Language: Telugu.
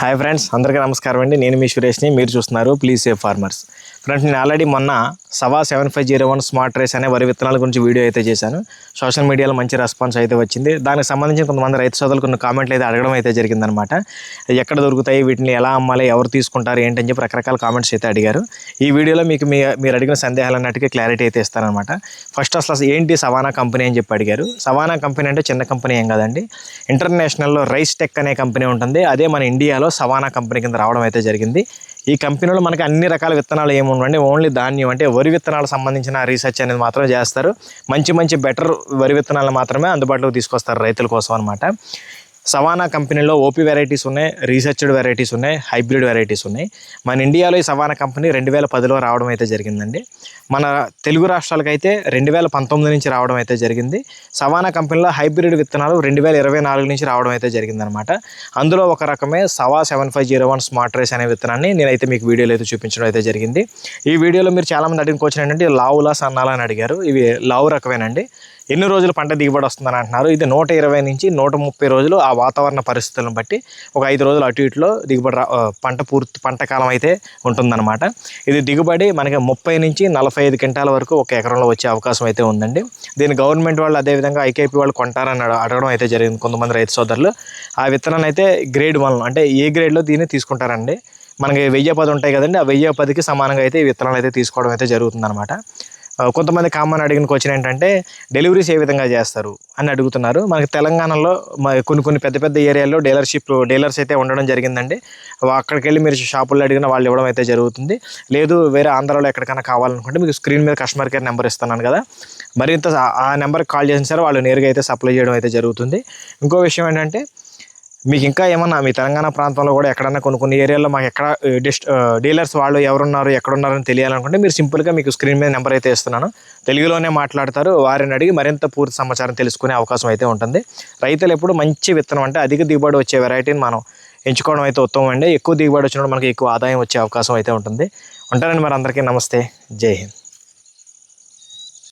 హాయ్ ఫ్రెండ్స్ అందరికీ నమస్కారం అండి. నేను మీ సురేష్ని మీరు చూస్తున్నారు ప్లీజ్ సేఫ్ ఫార్మర్స్. ఫ్రెండ్స్ నేను ఆల్రెడీ మొన్న సవా seven five zero one smart rice అనే వరి విత్తనాల గురించి వీడియో అయితే చేశాను. సోషల్ మీడియాలో మంచి రెస్పాన్స్ అయితే వచ్చింది. దానికి సంబంధించి కొంతమంది రైతు సోదరులు కొన్ని కామెంట్లు అయితే అడగడం అయితే జరిగిందనమాట ఎక్కడ దొరుకుతాయి వీటిని ఎలా అమ్మాలి ఎవరు తీసుకుంటారు ఏంటని చెప్పి రకరకాల కామెంట్స్ అయితే అడిగారు. ఈ వీడియోలో మీకు మీ మీరు అడిగిన సందేహాలు అన్నట్టుగా క్లారిటీ అయితే ఇస్తారనమాట ఫస్ట్ అసలు అసలు ఏంటి సవానా కంపెనీ అని చెప్పి అడిగారు. సవానా కంపెనీ అంటే చిన్న కంపెనీ ఏం కాదండి. ఇంటర్నేషనల్లో రైస్ టెక్ అనే కంపెనీ ఉంటుంది. అదే మన ఇండియాలో సవానా కంపెనీ కింద రావడం అయితే జరిగింది. ఈ కంపెనీలో మనకి అన్ని రకాల విత్తనాలు ఏముండండి ఓన్లీ ధాన్యం అంటే వరి విత్తనాలకు సంబంధించిన రీసెర్చ్ అనేది మాత్రమే చేస్తారు. మంచి మంచి బెటర్ వరి విత్తనాలు మాత్రమే అందుబాటులోకి తీసుకొస్తారు రైతుల కోసం అనమాట సవానా కంపెనీలో ఓపీ వెరైటీస్ ఉన్నాయి రీసెర్చ్డ్ వెరైటీస్ ఉన్నాయి హైబ్రిడ్ వెరైటీస్ ఉన్నాయి. మన ఇండియాలో ఈ సవానా కంపెనీ రెండు వేల పదిలో రావడం అయితే జరిగిందండి. మన తెలుగు రాష్ట్రాలకైతే రెండు వేల పంతొమ్మిది నుంచి రావడం అయితే జరిగింది. సవానా కంపెనీలో హైబ్రిడ్ విత్తనాలు రెండు వేల ఇరవై నాలుగు నుంచి రావడం అయితే జరిగిందనమాట అందులో ఒక రకమే సవా seven five zero one smart rice అనే విత్తనాన్ని నేనైతే మీకు వీడియోలో అయితే చూపించడం అయితే జరిగింది. ఈ వీడియోలో మీరు చాలామంది అడిగిన క్వశ్చన్ ఏంటంటే లావులా సన్నాలా అని అడిగారు. ఇవి లావు రకమేనండి. ఎన్ని రోజులు పంట దిగుబడి వస్తుందని అంటున్నారు? ఇది నూట ఇరవై నుంచి నూట ముప్పై రోజులు ఆ వాతావరణ పరిస్థితులను బట్టి ఒక ఐదు రోజులు అటు ఇటులో దిగుబడి రా- పంట పూర్తి పంట కాలం అయితే ఉంటుందన్నమాట. ఇది దిగుబడి మనకి ముప్పై నుంచి నలభై ఐదు క్వింటాల వరకు ఒక ఎకరంలో వచ్చే అవకాశం అయితే ఉందండి. దీన్ని గవర్నమెంట్ వాళ్ళు అదేవిధంగా ఐకేపీ వాళ్ళు కొంటారని అడగడం అయితే జరిగింది కొంతమంది రైతు సోదరులు. ఆ విత్తనాన్ని అయితే గ్రేడ్ వన్ అంటే ఏ గ్రేడ్లో దీన్ని తీసుకుంటారండి? మనకి వెయ్యి పది ఉంటాయి కదండి ఆ వెయ్యి పదికి సమానంగా అయితే ఈ విత్తనాలు అయితే తీసుకోవడం అయితే జరుగుతుందన్నమాట. కొంతమంది కామన్ అడిగిన క్వశ్చన్ ఏంటంటే డెలివరీస్ ఏ విధంగా చేస్తారు అని అడుగుతున్నారు. మనకి తెలంగాణలో మ- కొన్ని కొన్ని పెద్ద పెద్ద ఏరియాల్లో డీలర్షిప్ డీలర్స్ అయితే ఉండడం జరిగిందండి. అక్కడికి వెళ్ళి మీరు షాపుల్లో అడిగిన వాళ్ళు ఇవ్వడం అయితే జరుగుతుంది. లేదు వేరే ఆంధ్రాలో ఎక్కడికైనా కావాలనుకుంటే మీకు స్క్రీన్ మీద కస్టమర్ కేర్ నెంబర్ ఇస్తున్నాను కదా. మరింత ఆ- ఆ నెంబర్కి కాల్ చేసిన సరే వాళ్ళు నేరుగా అయితే సప్లై చేయడం అయితే జరుగుతుంది. ఇంకో విషయం ఏంటంటే మీకు ఇంకా ఏమన్నా మీ తెలంగాణ ప్రాంతంలో కూడా ఎక్కడన్నా కొన్ని కొన్ని ఏరియాల్లో మాకు ఎక్కడ డిస్ట్ డీలర్స్ వాళ్ళు ఎవరున్నారు ఎక్కడున్నారని తెలియాలనుకుంటే మీరు సింపుల్గా మీకు స్క్రీన్ మీద నెంబర్ అయితే ఇస్తున్నాను. తెలుగులోనే మాట్లాడతారు వారిని అడిగి మరింత పూర్తి సమాచారం తెలుసుకునే అవకాశం అయితే ఉంటుంది. రైతులు ఎప్పుడు మంచి విత్తనం అంటే అధిక దిగుబడి వచ్చే వెరైటీని మనం ఎంచుకోవడం అయితే ఉత్తమం అండి. ఎక్కువ దిగుబడి వచ్చినప్పుడు మనకి ఎక్కువ ఆదాయం వచ్చే అవకాశం అయితే ఉంటుంది. ఉంటానండి మరి అందరికీ. నమస్తే. జై హింద్.